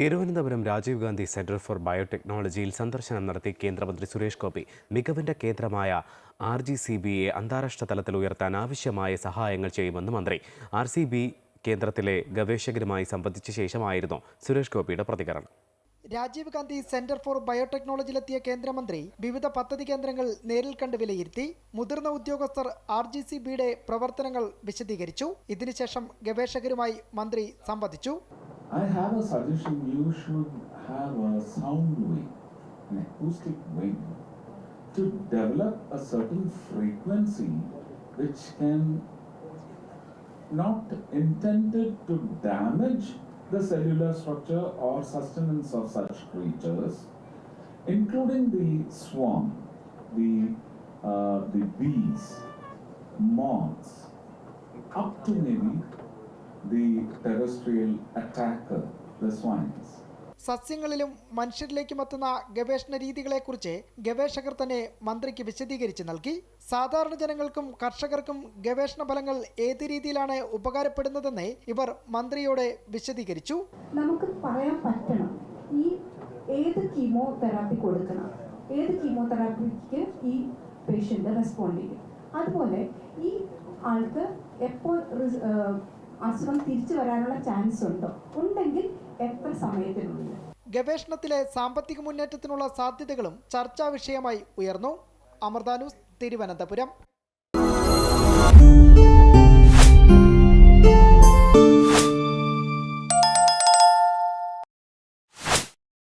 Thiruvananthapuram Rajiv Gandhi centre for ബയോടെക്നോളജിയിൽ സന്ദർശനം നടത്തി കേന്ദ്രമന്ത്രി സുരേഷ് ഗോപി മികവിന്റെ കേന്ദ്രമായ ആർ ജി സി ബിയെ അന്താരാഷ്ട്ര തലത്തിൽ ഉയർത്താൻ ആവശ്യമായ സഹായങ്ങൾ ചെയ്യുമെന്ന് മന്ത്രി. ആർ സി ബി കേന്ദ്രത്തിലെ ഗവേഷകരുമായി സംബന്ധിച്ച ശേഷമായിരുന്നു സുരേഷ് ഗോപിയുടെ പ്രതികരണം. രാജീവ് ഗാന്ധി സെന്റർ ഫോർ ബയോടെക്നോളജിയിലെത്തിയ കേന്ദ്രമന്ത്രി വിവിധ പദ്ധതി കേന്ദ്രങ്ങൾ നേരിൽ കണ്ട് വിലയിരുത്തി മുതിർന്ന ഉദ്യോഗസ്ഥർ ആർ ജി സി ബിയുടെ പ്രവർത്തനങ്ങൾ വിശദീകരിച്ചു. ഇതിനുശേഷം ഗവേഷകരുമായി മന്ത്രി സംവദിച്ചു. I have a suggestion. You should have a sound wing, an acoustic wing, to develop a certain frequency which can not intended to damage the cellular structure or sustenance of such creatures, including the swarm, the uh, the bees, moths, up to maybe the swines. സസ്യങ്ങളിലും മനുഷ്യരിലേക്കും എത്തുന്ന ഗവേഷണ രീതികളെക്കുറിച്ച് ഗവേഷകർ തന്നെ മന്ത്രിക്ക് വിശദീകരിച്ച് നൽകി. സാധാരണ ജനങ്ങൾക്കും കർഷകർക്കും ഗവേഷണ ഫലങ്ങൾ ഏത് രീതിയിലാണ് ഉപകാരപ്പെടുന്നതെന്ന് ഇവർ മന്ത്രിയോട് വിശദീകരിച്ചു. നമുക്ക് പറയാൻ പറ്റണം. ഈ ഏത് കീമോതെറാപ്പി കൊടുക്കണം? ഏത് കീമോതെറാപ്പിക്ക് ഈ പേഷ്യന്റ് റെസ്പോണ്ട് ചെയ്യും? അതുപോലെ ഈ ആൾക്ക് എപ്പോൾ അസുഖം തിരിച്ചു വരാനുള്ള ചാൻസ് ഉണ്ടോ? ഉണ്ടെങ്കിൽ എത്ര സമയത്തിനുള്ളിൽ? ഗവേഷണത്തിലെ സാമ്പത്തിക മുന്നേറ്റത്തിനുള്ള സാധ്യതകളും ചർച്ചാ വിഷയമായി ഉയർന്നു. അമൃത തിരുവനന്തപുരം.